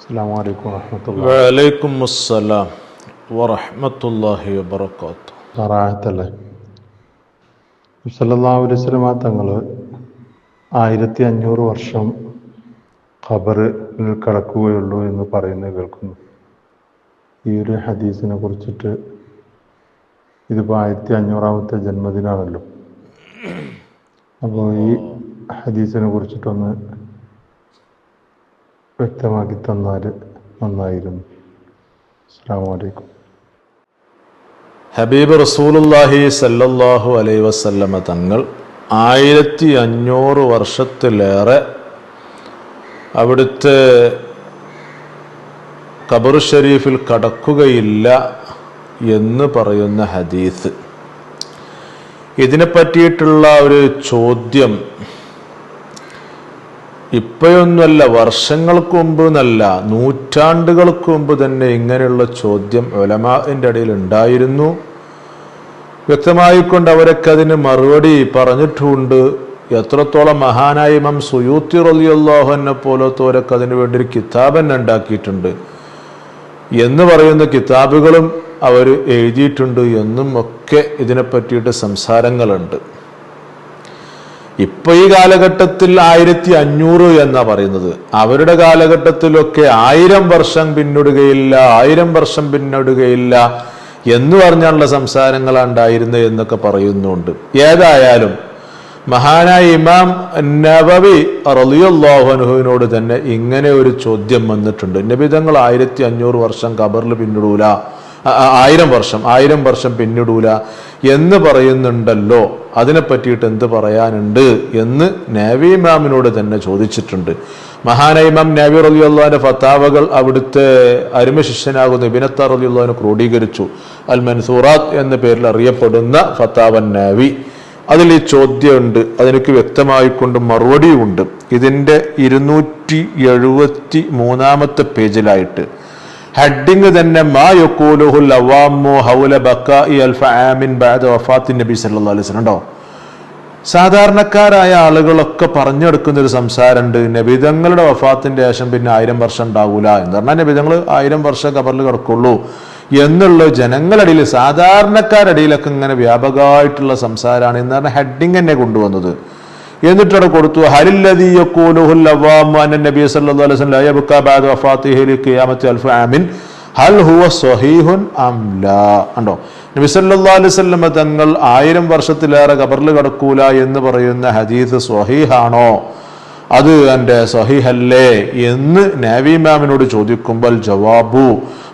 السلام عليكم ورحمة الله വലൈക്കും അസ്സലാം വറഹ്മത്തുള്ളാഹി വബറകാത്തു റാഹത്തല്ലേ സല്ലല്ലാഹു അലൈഹി വസല്ലമ തങ്ങൾ ആയിരത്തി അഞ്ഞൂറ് വർഷം ഖബറിൽ കിടക്കുകയുള്ളൂ എന്ന് പറയുന്നത് കേൾക്കുന്നു ഈ ഒരു ഹദീസിനെ കുറിച്ചിട്ട് ഇതിപ്പോൾ ആയിരത്തി അഞ്ഞൂറാമത്തെ ജന്മദിനമാണല്ലോ അപ്പോൾ ഈ ഹദീസിനെ കുറിച്ചിട്ടൊന്ന് വ്യക്തമാക്കി തന്നാൽ നന്നായിരുന്നു. അസ്സാം വലൈക്കും ഹബീബ് റസൂലുള്ളാഹി സല്ലല്ലാഹു അലൈ വസല്ലമ തങ്ങൾ ആയിരത്തി അഞ്ഞൂറ് വർഷത്തിലേറെ അവിടുത്തെ ഖബർ ഷരീഫിൽ കടക്കുകയില്ല എന്ന് പറയുന്ന ഹദീസ്. ഇതിനെ പറ്റിയിട്ടുള്ള ഒരു ചോദ്യം ഇപ്പോഴൊന്നുമല്ല വർഷങ്ങൾക്ക് മുമ്പ് എന്നല്ല നൂറ്റാണ്ടുകൾക്ക് മുമ്പ് തന്നെ ഇങ്ങനെയുള്ള ചോദ്യം ഒലമാന്റെ ഇടയിൽ ഉണ്ടായിരുന്നു. വ്യക്തമായിക്കൊണ്ട് അവരൊക്കെ അതിന് മറുപടി പറഞ്ഞിട്ടുണ്ട്. എത്രത്തോളം മഹാനായ ഇമാം സുയൂത്തി റലിയല്ലാഹുവിനെ പോലത്തവരൊക്കെ അതിനു വേണ്ടി ഒരു കിതാബ് തന്നെ ഉണ്ടാക്കിയിട്ടുണ്ട്. എന്ന് പറയുന്ന കിതാബുകളും അവർ എഴുതിയിട്ടുണ്ട്. എന്നും ഒക്കെ ഇതിനെ പറ്റിയിട്ട് സംസാരങ്ങളുണ്ട്. ഇപ്പൊ ഈ കാലഘട്ടത്തിൽ ആയിരത്തി അഞ്ഞൂറ് എന്നാ പറയുന്നത്. അവരുടെ കാലഘട്ടത്തിലൊക്കെ ആയിരം വർഷം പിന്നിടുകയില്ല ആയിരം വർഷം പിന്നിടുകയില്ല എന്ന് പറഞ്ഞുള്ള സംസാരങ്ങളാണ് ഉണ്ടായിരുന്നത് എന്നൊക്കെ പറയുന്നുണ്ട്. ഏതായാലും മഹാനായ ഇമാം നബവി റലിയുല്ലാഹുനുഹുവിനോട് തന്നെ ഇങ്ങനെ ഒരു ചോദ്യം വന്നിട്ടുണ്ട്. നബിതങ്ങൾ ആയിരത്തി അഞ്ഞൂറ് വർഷം ഖബറിൽ പിന്നിടൂല. ആയിരം വർഷം ആയിരം വർഷം പിന്നിടൂല എന്ന് പറയുന്നുണ്ടല്ലോ. അതിനെ പറ്റിയിട്ട് എന്ത് പറയാനുണ്ട് എന്ന് നാവി ഇമാമിനോട് തന്നെ ചോദിച്ചിട്ടുണ്ട്. മഹാനായ ഇമാം നാവി റലിയുള്ള ഫത്താവകൾ അവിടുത്തെ അരുമ ശിഷ്യനാകുന്ന ഇബിനത്ത റലിയുള്ള ക്രോഡീകരിച്ചു. അൽ മൻസൂറാത്ത് എന്ന പേരിൽ അറിയപ്പെടുന്ന ഫത്താവൻ നാവി. അതിൽ ഈ ചോദ്യമുണ്ട്. അതെനിക്ക് വ്യക്തമായിക്കൊണ്ട് മറുപടിയുമുണ്ട് ഇതിന്റെ ഇരുന്നൂറ്റി എഴുപത്തി മൂന്നാമത്തെ പേജിലായിട്ട്. ഹെഡിങ് തന്നെ മാ ഹൗല ഉണ്ടോ സാധാരണക്കാരായ ആളുകളൊക്കെ പറഞ്ഞെടുക്കുന്ന ഒരു സംസാരമുണ്ട് നബിതങ്ങളുടെ വഫാത്തിന്റെ ശേഷം പിന്നെ ആയിരം വർഷം ഉണ്ടാവൂല. എന്ന് പറഞ്ഞാൽ നബിതങ്ങൾ ആയിരം വർഷം കബറിൽ കിടക്കുള്ളൂ എന്നുള്ള ജനങ്ങളിടയിൽ സാധാരണക്കാരിടയിലൊക്കെ ഇങ്ങനെ വ്യാപകമായിട്ടുള്ള സംസാരമാണ് എന്ന് പറഞ്ഞാൽ ഹെഡിങ് തന്നെ കൊണ്ടുവന്നത്. എന്നിട്ടവിടെ കൊടുത്തു ആമിൻ ഹൽ ഹുവ നബി തങ്ങൾ ആയിരം വർഷത്തിലേറെ കബറിൽ കടക്കൂല എന്ന് പറയുന്ന ഹദീസ് സ്വഹീഹാണോ? അത് എന്റെ സഹിഹല്ലേ എന്ന് നാവി മാമിനോട് ചോദിക്കുമ്പോൾ ജവാബു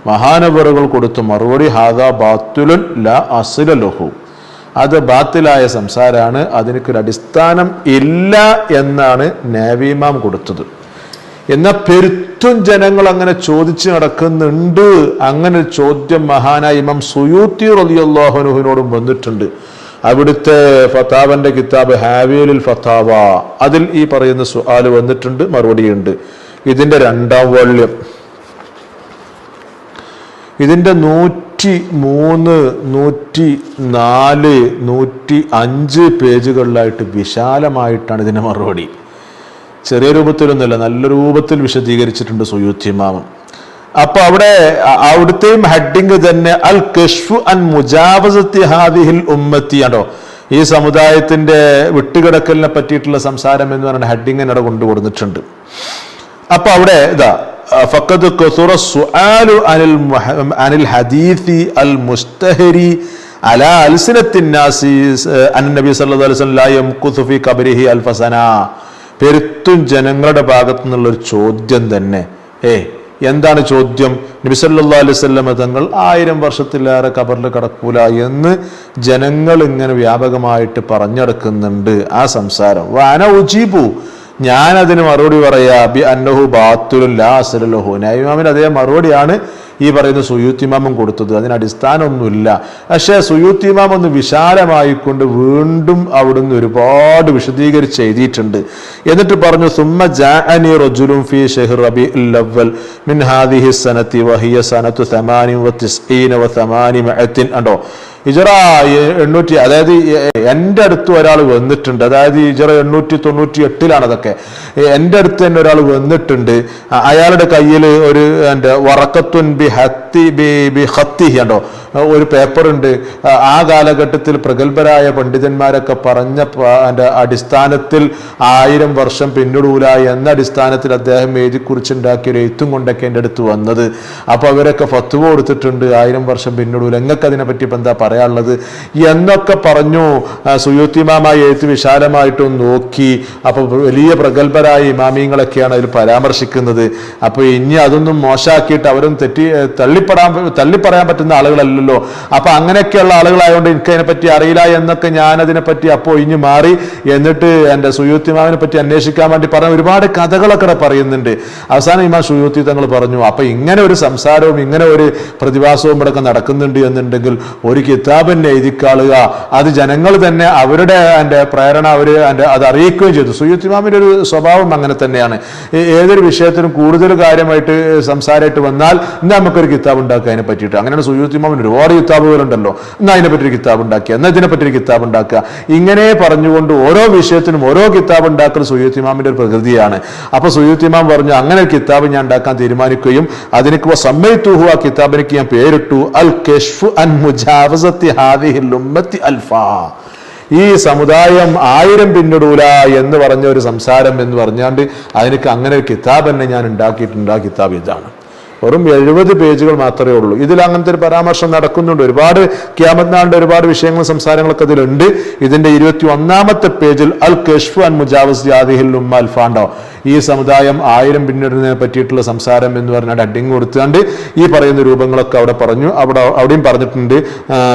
മഹാനവറുകൾ കൊടുത്തു മറുപടി ഹാദാ ബാത്തുലുൻ ലാ അസില ലഹു. അത് ബാത്തിലായ സംസാരമാണ് അതിനൊരു അടിസ്ഥാനം ഇല്ല എന്നാണ് നാവിമാം കൊടുത്തത്. എന്നാൽ പെരുത്തും ജനങ്ങൾ അങ്ങനെ ചോദിച്ച് നടക്കുന്നുണ്ട്. അങ്ങനെ ചോദ്യം മഹാനായ ഇമാം സുയൂത്തി റലിയല്ലാഹുനുഹിനോടും വന്നിട്ടുണ്ട്. അവിടുത്തെ ഫത്താവന്റെ കിതാബ് ഹാവിയലിൽ ഫത്താവ. അതിൽ ഈ പറയുന്ന സുആൽ വന്നിട്ടുണ്ട് മറുപടിയുണ്ട്. ഇതിന്റെ രണ്ടാം വള്യം. ഇതിന്റെ നൂറ്റി മൂന്ന് നൂറ്റി നാല് നൂറ്റി അഞ്ച് പേജുകളിലായിട്ട് വിശാലമായിട്ടാണ് ഇതിന്റെ മറുപടി. ചെറിയ രൂപത്തിലൊന്നുമല്ല നല്ല രൂപത്തിൽ വിശദീകരിച്ചിട്ടുണ്ട് സുയൂത്തിമാമം അപ്പോൾ അവിടെ അവിടുത്തെയും ഹെഡിങ് തന്നെ അൽ കെഷു അൻ മുജാവസത്തി ഹാദിഹിൽ ഉമ്മത്തി ആണോ? ഈ സമുദായത്തിന്റെ വിട്ടുകിടക്കലിനെ പറ്റിയിട്ടുള്ള സംസാരം എന്ന് പറഞ്ഞ ഹെഡിങ് അവിടെ കൊണ്ടുകൊടുത്തിട്ടുണ്ട്. അപ്പോൾ അവിടെ ഇതാ ഫക്കത് കസുറ സുആലു عن الحديث المستهري على ألسنة الناس أن النبي صلى الله عليه وسلم لا يمكث في قبره ألف سنة പെരുത്തും ജനങ്ങളുടെ ഭാഗത്തു നിന്നുള്ളൊരു ചോദ്യം തന്നെ. ഏ എന്താണ് ചോദ്യം? നബിസല്ലാ സല്ലല്ലാഹു തങ്ങൾ ആയിരം വർഷത്തിലേറെ കബറിൽ കടക്കൂല എന്ന് ജനങ്ങൾ ഇങ്ങനെ വ്യാപകമായിട്ട് പറഞ്ഞെടുക്കുന്നുണ്ട് ആ സംസാരം. വാന ഉജീബു ഞാൻ അതിന് മറുപടി പറയാ ബി അന്നഹു ബാത്തുലും ലാ അസലഹു നൈമാമിന് അതേ മറുപടിയാണ് ഈ പറയുന്ന സുയൂത്തിമാമും കൊടുത്തത്. അതിന് അടിസ്ഥാനമൊന്നുമില്ല. പക്ഷേ സുയൂത്തിമാം ഒന്ന് വിശാലമായിക്കൊണ്ട് വീണ്ടും അവിടുന്ന് ഒരുപാട് വിശദീകരിച്ച് എഴുതിയിട്ടുണ്ട്. എന്നിട്ട് പറഞ്ഞു സുമ്മ ജാഅനി റജുലും ഫി ഷഹ്ർ റബീഉൽ ലവൽ മിൻ ഹാദിഹി സനത്തി വഹിയ സനത്തു 98 വ 98 വ 800 ഉണ്ടോ ഇജറ എണ്ണൂറ്റി അതായത് എന്റെ അടുത്ത് ഒരാൾ വന്നിട്ടുണ്ട്. അതായത് ഇജറ എണ്ണൂറ്റി തൊണ്ണൂറ്റി എട്ടിലാണ് അതൊക്കെ എന്റെ അടുത്ത് തന്നെ ഒരാൾ വന്നിട്ടുണ്ട്. അയാളുടെ കയ്യിൽ ഒരു എന്റെ വറക്കത്തുൻ ബി ഹത്തി ബി ബി ഹത്തി ഉണ്ടോ ഒരു പേപ്പറുണ്ട്. ആ- കാലഘട്ടത്തിൽ പ്രഗത്ഭരായ പണ്ഡിതന്മാരൊക്കെ പറഞ്ഞ അടിസ്ഥാനത്തിൽ ആയിരം വർഷം പിന്നിടൂല എന്ന അടിസ്ഥാനത്തിൽ അദ്ദേഹം എഴുതി കുറിച്ചുണ്ടാക്കിയ ഒരു എഴുത്തും കൊണ്ടൊക്കെ എന്റെ അടുത്ത് വന്നത്. അപ്പോൾ അവരൊക്കെ ഫത്തുവ കൊടുത്തിട്ടുണ്ട് ആയിരം വർഷം പിന്നിടൂല. നിങ്ങൾക്ക് അതിനെപ്പറ്റി ഇപ്പം എന്താ പറയാനുള്ളത്? എന്നൊക്കെ പറഞ്ഞു സുയോത്തിമാമായി എഴുത്ത് വിശാലമായിട്ടും നോക്കി. അപ്പോൾ വലിയ പ്രഗത്ഭരായ ഇമാമിയങ്ങളൊക്കെയാണ് അതിൽ പരാമർശിക്കുന്നത്. അപ്പോൾ ഇനി അതൊന്നും മോശമാക്കിയിട്ട് അവരും തെറ്റി തള്ളിപ്പെടാൻ തള്ളിപ്പറയാൻ പറ്റുന്ന ആളുകളല്ലല്ലോ അപ്പൊ അങ്ങനെയൊക്കെയുള്ള ആളുകളായതുകൊണ്ട് എനിക്ക് അതിനെപ്പറ്റി അറിയില്ല എന്നൊക്കെ ഞാൻ അതിനെപ്പറ്റി അപ്പോൾ ഇഞ്ഞ് മാറി. എന്നിട്ട് എന്റെ സുയൂത്തിമാവിനെ പറ്റി അന്വേഷിക്കാൻ വേണ്ടി പറഞ്ഞ ഒരുപാട് കഥകളൊക്കെ പറയുന്നുണ്ട്. അവസാനം ഇമാ സുയൂത്തി തങ്ങൾ പറഞ്ഞു അപ്പൊ ഇങ്ങനെ ഒരു സംസാരവും ഇങ്ങനെ ഒരു പ്രതിഭാസവും ഇവിടെ നടക്കുന്നുണ്ട് എന്നുണ്ടെങ്കിൽ ഒരു കിതാബ് തന്നെ എഴുതിക്കാളുക. അത് ജനങ്ങൾ തന്നെ അവരുടെ എന്റെ പ്രേരണ അവർ എന്റെ അത് അറിയിക്കുകയും ചെയ്തു. സുയൂത്തിമാമിന്റെ ഒരു സ്വഭാവം അങ്ങനെ തന്നെയാണ്. ഏതൊരു വിഷയത്തിനും കൂടുതൽ കാര്യമായിട്ട് സംസാരമായിട്ട് വന്നാൽ ഇന്ന് നമുക്കൊരു കിതാബ് ഉണ്ടാക്കുക അതിനെ പറ്റിയിട്ട് അങ്ങനെയാണ് സുയൂത്തിമാമിന് ഒരുപാട് കിതാബുകളുണ്ടല്ലോ. എന്നാൽ അതിനെപ്പറ്റി ഒരു കിതാബ് ഉണ്ടാക്കുക എന്നാൽ ഇതിനെപ്പറ്റി ഒരു കിതാബ് ഉണ്ടാക്കുക ഇങ്ങനെ പറഞ്ഞുകൊണ്ട് ഓരോ വിഷയത്തിനും ഓരോ കിതാബ് ഉണ്ടാക്കൽ സുയൂത്തിമാമിന്റെ ഒരു പ്രകൃതിയാണ്. അപ്പൊ സുയൂത്തിമാം പറഞ്ഞു അങ്ങനെ ഒരു കിതാബ് ഞാൻ ഉണ്ടാക്കാൻ തീരുമാനിക്കുകയും അതിനൊക്കെ സമ്മയത്തുഹു ആ കിതാബിനേക്ക് ഞാൻ പേരിട്ടു. അൽ കെഷ്ഫു അൽഫാ. ഈ സമുദായം ആയിരം പിന്നിടൂല എന്ന് പറഞ്ഞ ഒരു സംസാരം എന്ന് പറഞ്ഞാണ്ട് അതിനൊക്കെ അങ്ങനെ ഒരു കിതാബ് തന്നെ ഞാൻ ഉണ്ടാക്കിയിട്ടുണ്ട്. ആ കിതാബ് ഇതാണ്. വെറും എഴുപത് പേജുകൾ മാത്രമേ ഉള്ളൂ. ഇതിൽ അങ്ങനത്തെ ഒരു പരാമർശം നടക്കുന്നുണ്ട്. ഒരുപാട് ക്യാമത്നാളിന്റെ ഒരുപാട് വിഷയങ്ങളും സംസാരങ്ങളൊക്കെ ഇതിലുണ്ട്. ഇതിന്റെ ഇരുപത്തി ഒന്നാമത്തെ പേജിൽ അൽ കെഷ്ഫു അൻ മുജാവസ് ജാദിഹിൽ ഉമ്മ അൽഫാണ്ടോ. ഈ സമുദായം ആയിരം പിന്നിടുന്നതിനെ പറ്റിയിട്ടുള്ള സംസാരം എന്ന് പറഞ്ഞാൽ അഡിങ് കൊടുത്തുകൊണ്ട് ഈ പറയുന്ന രൂപങ്ങളൊക്കെ അവിടെ പറഞ്ഞു. അവിടെ അവിടെയും പറഞ്ഞിട്ടുണ്ട്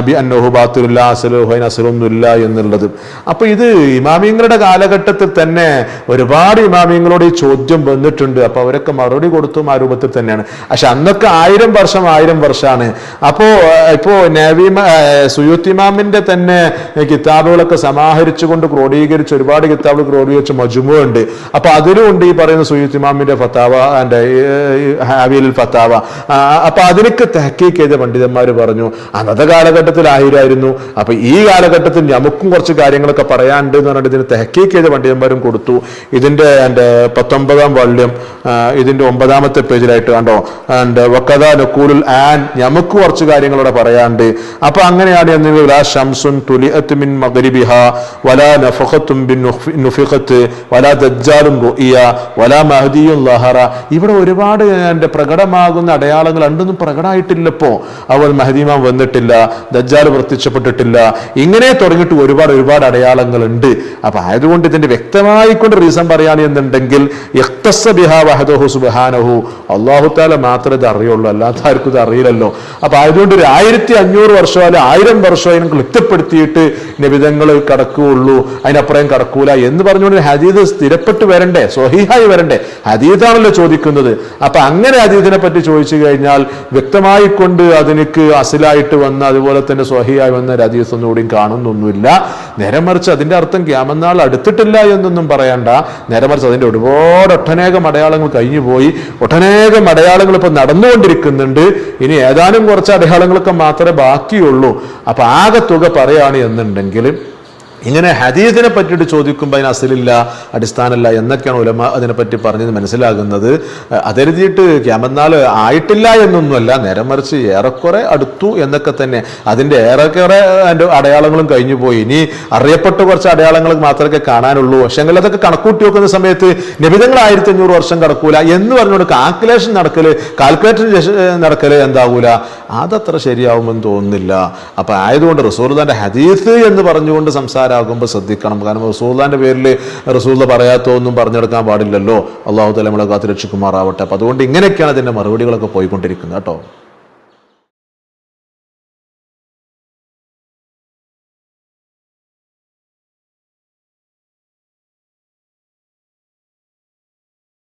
ബി അന്നോഹു ബാത്തുല്ല അസലുഹൈൻ അസലൊന്നുമില്ല എന്നുള്ളത്. അപ്പൊ ഇത് ഇമാമിയങ്ങളുടെ കാലഘട്ടത്തിൽ തന്നെ ഒരുപാട് ഇമാമിയങ്ങളോട് ഈ ചോദ്യം വന്നിട്ടുണ്ട്. അപ്പൊ അവരൊക്കെ മറുപടി കൊടുത്തും ആ രൂപത്തിൽ തന്നെയാണ്. പക്ഷെ അന്നൊക്കെ ആയിരം വർഷം ആയിരം വർഷമാണ് അപ്പോ ഇപ്പോ ഇപ്പോ നവീമ സുയൂത്തിമാമിന്റെ തന്നെ കിതാബുകളൊക്കെ സമാഹരിച്ചുകൊണ്ട് ക്രോഡീകരിച്ച് ഒരുപാട് കിതാബുകൾ ക്രോഡീകരിച്ച് മജുമു ഉണ്ട്. അപ്പൊ അതിലും ഉണ്ട് ഈ പറയുന്ന സുയൂത്തിമാമിന്റെ ഫത്താവ ആൻഡ് ഹാവിയലിൽ ഫത്താവ. അപ്പൊ അതിനൊക്കെ തെഹക്കീക്ക് ചെയ്ത പണ്ഡിതന്മാർ പറഞ്ഞു അന്നത്തെ കാലഘട്ടത്തിൽ ആയിരായിരുന്നു. അപ്പൊ ഈ കാലഘട്ടത്തിൽ നമുക്കും കുറച്ച് കാര്യങ്ങളൊക്കെ പറയാനുണ്ട് എന്ന് പറഞ്ഞിട്ട് ഇതിന് തെഹക്കീക്ക് ചെയ്ത പണ്ഡിതന്മാരും കൊടുത്തു. ഇതിന്റെ എന്റെ പത്തൊമ്പതാം വള്യം ഇതിന്റെ ഒമ്പതാമത്തെ പേജിലായിട്ട് കണ്ടോ? ആൻഡ് വക്കദ നക്കൂലുൽ ആൻ നമുക്ക് കുറച്ച് കാര്യങ്ങളോടെ പറയാണ്ട് അപ്പൊ അങ്ങനെയാണ് എന്നെങ്കിൽ ലാ ഷംസുൻ മിൻ വലാ നഫഖത്തും ബിൻ വലാ ദജ്ജാലും റുഇയ വലാ മഹദിയും ലഹറ. ഇവിടെ ഒരുപാട് എന്റെ പ്രകടമാകുന്ന അടയാളങ്ങൾ ഉണ്ടെന്നും പ്രകടമായിട്ടില്ലപ്പോ. അവൾ മഹദീമാൻ വന്നിട്ടില്ല ദജ്ജാൽ പ്രത്യക്ഷപ്പെട്ടിട്ടില്ല. ഇങ്ങനെ തുടങ്ങിയിട്ട് ഒരുപാട് ഒരുപാട് അടയാളങ്ങളുണ്ട് അപ്പൊ ആയതുകൊണ്ട് ഇതിന്റെ വ്യക്തമായിക്കൊണ്ട് റീസൺ പറയുകയാണ് എന്നുണ്ടെങ്കിൽ ഇഖ്തസ്സ ബിഹാ വഹദഹു സുബ്ഹാനഹു. അള്ളാഹു താല മാത്രമേ ഇത് അറിയുള്ളൂ അല്ലാത്ത ആർക്കും ഇത് അറിയില്ലല്ലോ. അപ്പൊ ആയതുകൊണ്ട് ഒരു ആയിരത്തി അഞ്ഞൂറ് വർഷം അല്ലെ ആയിരം വർഷം അതിനെ കൃത്യപ്പെടുത്തിയിട്ട് നിബിധങ്ങൾ കടക്കുകയുള്ളൂ അതിനപ്പുറം കടക്കൂല എന്ന് പറഞ്ഞുകൊണ്ട് ഹജീദ് സ്ഥിരപ്പെട്ട് വരണ്ടേ? സ്വഹീഹായി വരണ്ടേ? അതീതാണല്ലോ ചോദിക്കുന്നത്. അപ്പൊ അങ്ങനെ അതീതിനെ പറ്റി ചോദിച്ചു കഴിഞ്ഞാൽ വ്യക്തമായി കൊണ്ട് അതിനക്ക് അസിലായിട്ട് വന്ന അതുപോലെ തന്നെ സ്വഹിയായി വന്ന ഒരു ഹദീസ് ഒന്നുകൂടിയും കാണുന്നൊന്നുമില്ല. നേരമറിച്ച് അതിന്റെ അർത്ഥം ക്യാമനാൾ അടുത്തിട്ടില്ല എന്നൊന്നും പറയണ്ട. നേരമറിച്ച് അതിന്റെ ഒരുപാട് ഒട്ടനേകം അടയാളങ്ങൾ കഴിഞ്ഞു പോയി ഒട്ടനേകം അടയാളങ്ങൾ ഇപ്പൊ നടന്നുകൊണ്ടിരിക്കുന്നുണ്ട്. ഇനി ഏതാനും കുറച്ച് അടയാളങ്ങളൊക്കെ മാത്രമേ ബാക്കിയുള്ളൂ. അപ്പൊ ആകെ തുക പറയാണ് എന്നുണ്ടെങ്കിൽ ഇങ്ങനെ ഹദീദിനെ പറ്റിയിട്ട് ചോദിക്കുമ്പോൾ അതിന് അസലില്ല അടിസ്ഥാനമില്ല എന്നൊക്കെയാണ് ഉലമ അതിനെപ്പറ്റി പറഞ്ഞത് മനസ്സിലാകുന്നത്. അതെഴുതിയിട്ട് ക്യാമന്നാൾ ആയിട്ടില്ല എന്നൊന്നുമല്ല നേരം മറിച്ച് ഏറെക്കുറെ അടുത്തു എന്നൊക്കെ തന്നെ. അതിന്റെ ഏറെക്കുറെ അതിന്റെ അടയാളങ്ങളും കഴിഞ്ഞു പോയി. ഇനി അറിയപ്പെട്ട കുറച്ച് അടയാളങ്ങൾ മാത്രമേ കാണാനുള്ളൂ. പക്ഷെങ്കിൽ അതൊക്കെ കണക്കൂട്ടി വെക്കുന്ന സമയത്ത് നിബിധങ്ങൾ ആയിരത്തി അഞ്ഞൂറ് വർഷം കടക്കൂല എന്ന് പറഞ്ഞുകൊണ്ട് കാൽക്കുലേഷൻ നടക്കൽ കാൽക്കുലേറ്റർ നടക്കൽ എന്താവൂല? അതത്ര ശരിയാവുമെന്ന് തോന്നുന്നില്ല. അപ്പം ആയതുകൊണ്ട് റസൂർദാന്റെ ഹദീസ് എന്ന് പറഞ്ഞുകൊണ്ട് സംസാരമാകുമ്പോൾ ശ്രദ്ധിക്കണം. കാരണം റസൂള്ളാന്റെ പേരിൽ റസൂർദ പറയാത്തൊന്നും പറഞ്ഞെടുക്കാൻ പാടില്ലല്ലോ. അള്ളാഹു തല നമ്മളെ കാത്ത് രക്ഷിക്കുമാറാവട്ടെ. അപ്പൊ അതുകൊണ്ട് ഇങ്ങനെയൊക്കെയാണ് അതിന്റെ മറുപടികളൊക്കെ പോയിക്കൊണ്ടിരിക്കുന്നത് കേട്ടോ.